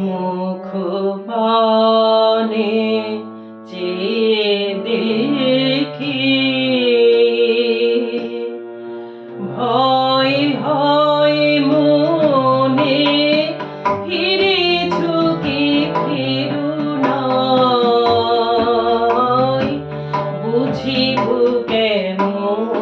মুখ পানে যে দেখি। ভয় হয় মনে ফিরে ঝুঁকি ফিরুনা বুঝিব কেমন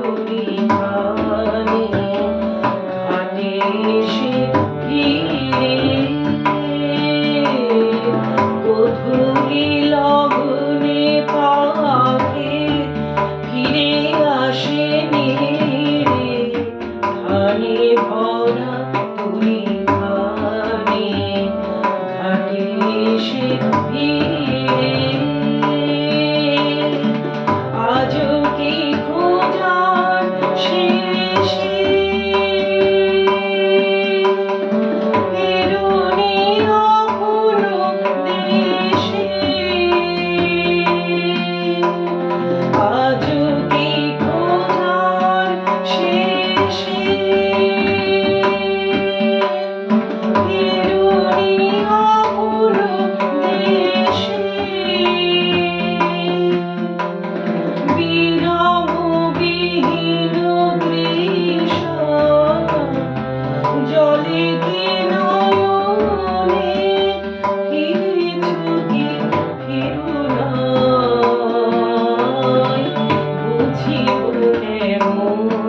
நேரமும்